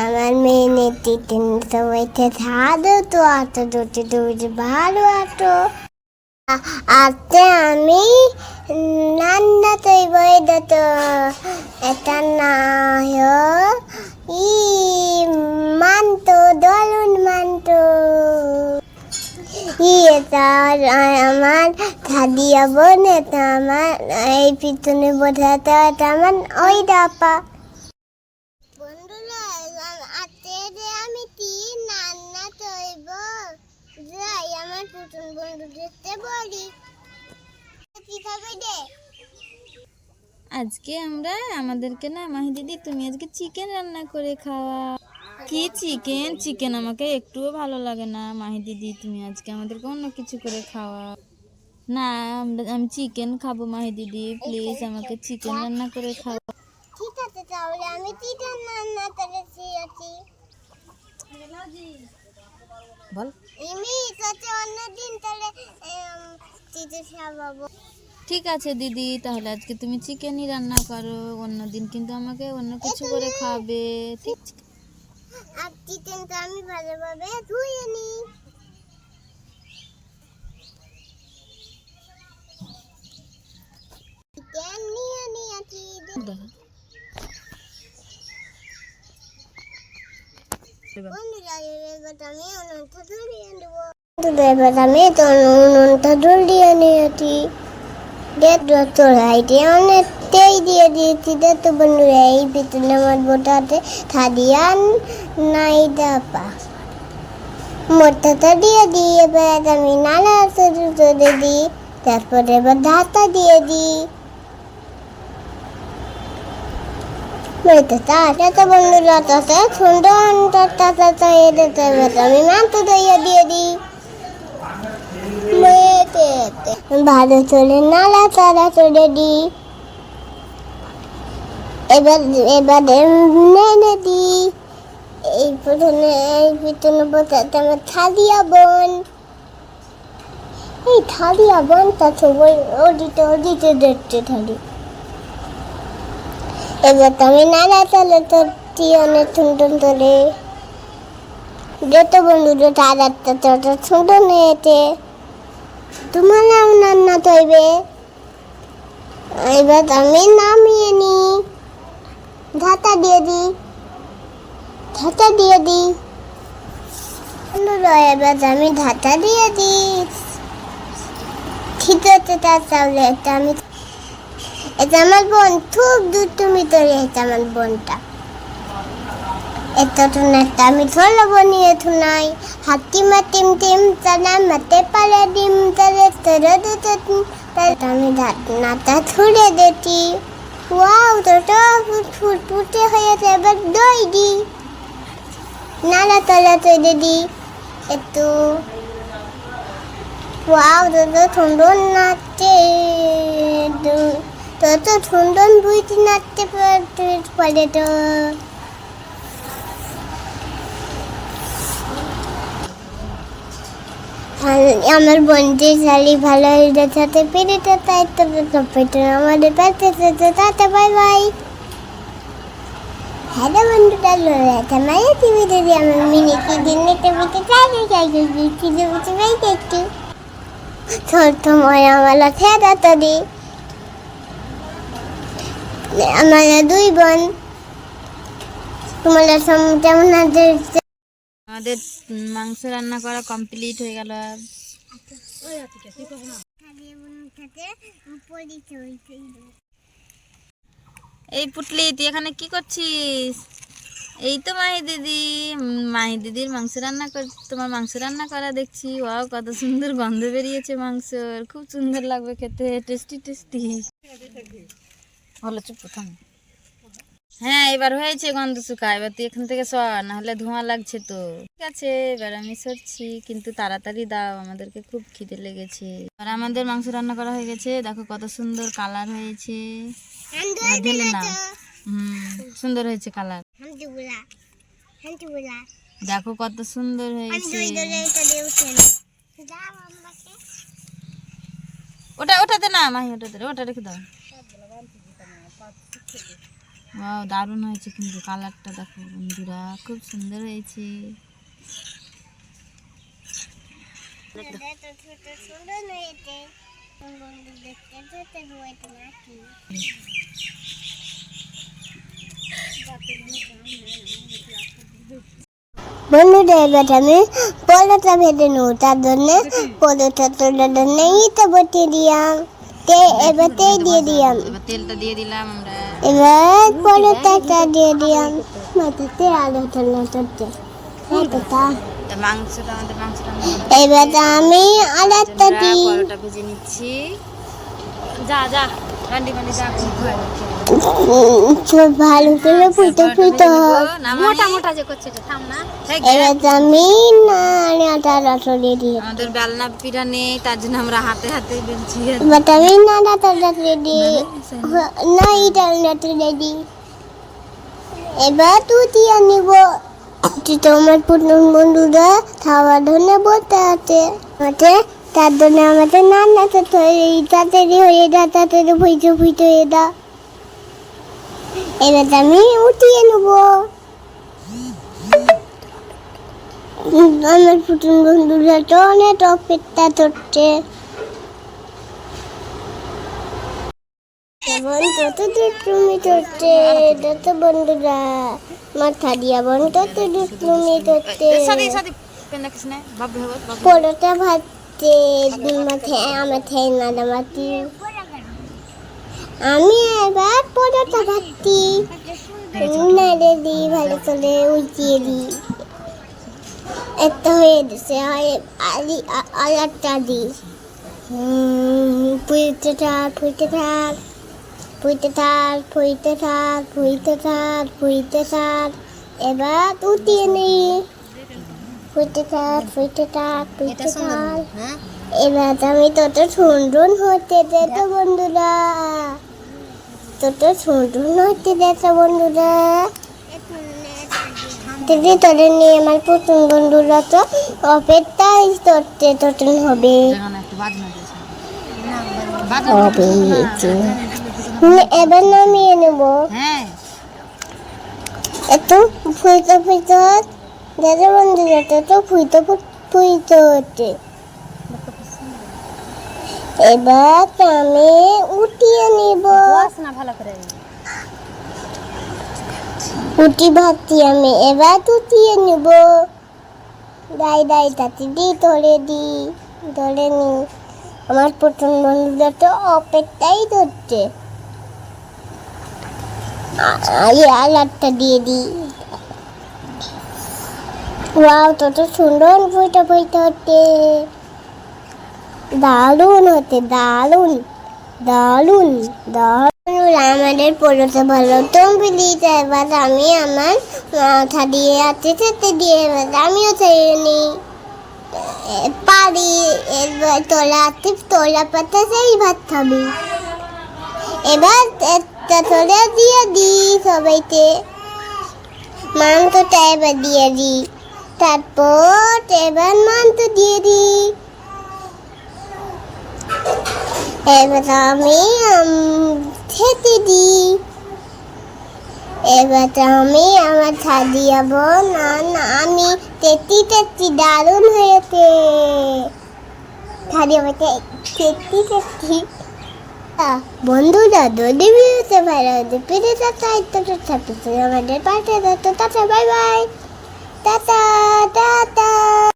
আমার মেনে তিন সবাইতে সাধু তো আতো দুটি দুটি ভালো আতো। আতে আমি নান্না তৈ বৈদ তো। এটা না ই মানতো দলুন মানতো এটা আমার খাদিয়া বোন এটা আমার এই পিছনে বোঝাতে এটা আমার ওই ডাপা বন্ধুরা আজকে যে আমি তিন রান্না তৈব যাই আমার পুতুন বন্ধুদেরকে বলি কি দে? আজকে আমরা আমাদেরকে না মাহি দিদি তুমি আজকে চিকেন রান্না করে খাওয়া। কি চিকেন চিকেন আমাকে একটুও ভালো লাগে না মাহি দিদি তুমি আজকে আমাদেরকে অন্য কিছু করে খাওয়া। না আমরা- আমি চিকেন খাব মাহি দিদি প্লিজ আমাকে চিকেন রান্না করে খাওয়া ঠিক আছে তাহলে আমি চিকেন রান্না করেছি আছি বল। এমনি সাথে অন্যদিন তাহলে চিকেন খাওয়াবো ঠিক আছে দিদি তাহলে আজকে তুমি চিকেনই রান্না করো অন্যদিন কিন্তু আমাকে অন্য কিছু করে খাবে। ঠিক? আর চিকেনটা আমি ভালোভাবে ধুয়ে নিই চিকেন নিয়ে নিয়েছি দেখো। বন্ধুরা এবার তো অনেকটাই দিয়ে দিয়েছি। দেখো বন্ধুরা এই পিছনে আমার বোটাতে থাদিয়ান নাই দাপা মোটাটা দিয়ে দিই এবার আমি নানা দিই তারপরে এবার ধাতা দিয়ে দিই। সুন্দর এবার আমি মাথা দিয়ে দিই। ভালো চলে, নালা তারা চলে দিই। এবার এবার নেড়ে দিই। এই প্রথমে, এই পিছনে বোঝাতে আমার থালিয়া বোন। এই থালিয়া বোনটা সবাই ওদিতে ওদিতে দেখতে থাকি এবার আমি নালা চলে তো অনেক সুন্দর ধরে। যত বন্ধুরা তারাটা তত সুন্দর নিয়েছে তোমার নাম রান্না তৈবে। এবার আমি নামিয়ে নি। ধাতা দিয়ে দিই ধাতা দিয়ে দিই বন্ধুরা এবার আমি ধাতা দিয়ে দিই ঠিক আছে তার তাহলে আমি এটা আমার বোন, খুব দূর তুমি তোর এটা আমার বোনটা। এটা একটা আমি থলো বনিয়ে থুনাই হাতি মাতিম টিম তালা মাতে পালে ডিম তালে তেরে দুটো তালে আমি নাটা ছুড়ে দিতি ওয়াও তোটা ফুট ফুট ফুটে হয়েছে, এবার দই দি। নালা তলা তৈরি দি। একটু। ওয়াও তোটা সুন্দর তত সুন্দর বুঝতে নাচতে পারে তো। আমার বন্ধু শালি ভালো হয়ে সাথে পেরেছে তাই তো পেটে আমাদের পাশে তাতে বাই বাই। হ্যালো মায়ের টিভি যদি আমার মিনি দিনে টিভিতে চাইলে চাই কি দেবো ভাই একটু ছোট ময় আমার খেদা তো দি দুই বোন। তোমার কেমন আমাদের মাংস রান্না করা কমপ্লিট হয়ে গেল। এই পুটলি, তুই এখানে কি করছিস? এই তো মাহি দিদি। মাহি দিদির মাংস রান্না কর তোমার মাংস রান্না করা দেখছি। ও কত সুন্দর গন্ধ বেরিয়েছে মাংসর। খুব সুন্দর লাগবে খেতে। Tasty tasty. চুপ হ্যাঁ এবার হয়েছে গন্ধ শুকা। এবার তুই এখান থেকে সর নাহলে ধোঁয়া লাগছে তো। ঠিক আছে এবার আমি সরছি কিন্তু তাড়াতাড়ি দাও আমাদেরকে খুব খিদে লেগেছে। আর আমাদের মাংস রান্না করা হয়ে গেছে। দেখো কত সুন্দর কালার হয়েছে। ঢেলে নাও হুম সুন্দর হয়েছে কালার। দেখো কত সুন্দর হয়েছে। নি। ওটা ওটাতে না মাহি ওটাতে ওটা রেখে দাও। ওয়াও দারুণ হয়েছে কিন্তু কালারটা দেখো বন্ধুরা খুব সুন্দর হয়েছে। এবার আমি পরোটা ভেজে নেব তার জন্য পরোটা তোলার জন্য ইটা বটিয়ে দিলাম। এবার তেল দিয়ে দিলাম। এবার তেলটা দিয়ে দিলাম আমরা। এবার পরোটাটা দিয়ে দিলাম। মাটিতে আলু ঠান্ডা করতে মাংসটা এবার আমি আলাদা দিই। যা যা। রান্ডি মান্ডি যা উম, ভালো করে ফুটে ফুটে। মোটা মোটা যে করছে থাম না। এবার আমি নাড়াটা রসলে দিয়ে আমাদের বেলনা পিঠা নেই তার জন্য আমরা হাতে হাতে বেলছি। এবার আমি দিই। না এটা দিই। এবার তুই নিব। তুই তো আমার পুরনো বন্ধুরা খাওয়ার জন্য বলতে আছে। তার জন্য আমাদের নান্নাতে তাড়াতাড়ি হয়ে যা তাড়াতাড়ি ফুইতে ফুইতে হয়ে যা। এবার আমি উঠিয়ে নেব। আমার পুতুন বন্ধুরা তো অনেক অপেক্ষা করছে। দুষ্টুমি করছে তত বন্ধুরা মাথা দিয়া বোন তত দুষ্টুমি করছে পরোটা ভাজছে আমি এবার পরোটা ভাজছি নাড়ে দিই, ভালো করে উঠিয়ে দিই। একটা হয়ে গেছে আলি আলাদটা দিই। ফুইতে থাক ফুইতে থাক ফুইতে থাক ফুইতে থাক ফুইতে থাক ফুইতে থাক। এবার উঠিয়ে নিই। ফুইতে থাক হ্যাঁ? এবার আমি তত সুন্দর হতে যেত বন্ধুরা। তত সুন্দর হতে যেত বন্ধুরা। দিদি তোদের নিয়ে আমার প্রথম বন্ধুরা তো অপেক্ষাই করতে ততন হবে। হবে এবার নামিয়ে নেব। হ্যাঁ। এত ফুইতে ফুইতে দাদা বন্ধুরা তত ফুইতে ফু- ফুইতে হচ্ছে। এবার আমি উঠিয়ে নিব। না ভালো করে। উঠি ভাবছি আমি এবার উঠিয়ে নিব। দাই দাই তাতে দি ধরে দি ধরে নি। আমার প্রথম বন্ধুরা তো অপেক্ষাই ধরছে। আই আলাদটা দিয়ে দি ওয়াও তত সুন্দর বইটা বইটা হচ্ছে। দারুণ হচ্ছে দারুণ দারুণ দারুণ। আমাদের পড়তে ভালো তুমি দিতে এবার আমি আমার মাথা দিয়ে হাতে খেতে দিয়ে এবার আমিও নিই। এ, পারি এবার তোলা হাতে তোলা পাতা সেই ভাত খাবি। এবার একটা তোলা দিয়ে দিই সবাইতে মাংসটা এবার দিয়ে দিই। তারপর এবার মাংস দিয়ে দিই। এবার আমি খেতে দিই। এবার আমি আমার ছাদি যাব না না, আমি তেতি তেতি দারুণ হয়েছে। ছাদি আমাকে তেতি তেতি। বন্ধুরা, যদি ভিডিওতে ভালো হতে পেরে তাই তো আমাদের পাশে থাকতো tata bye bye Da da da da.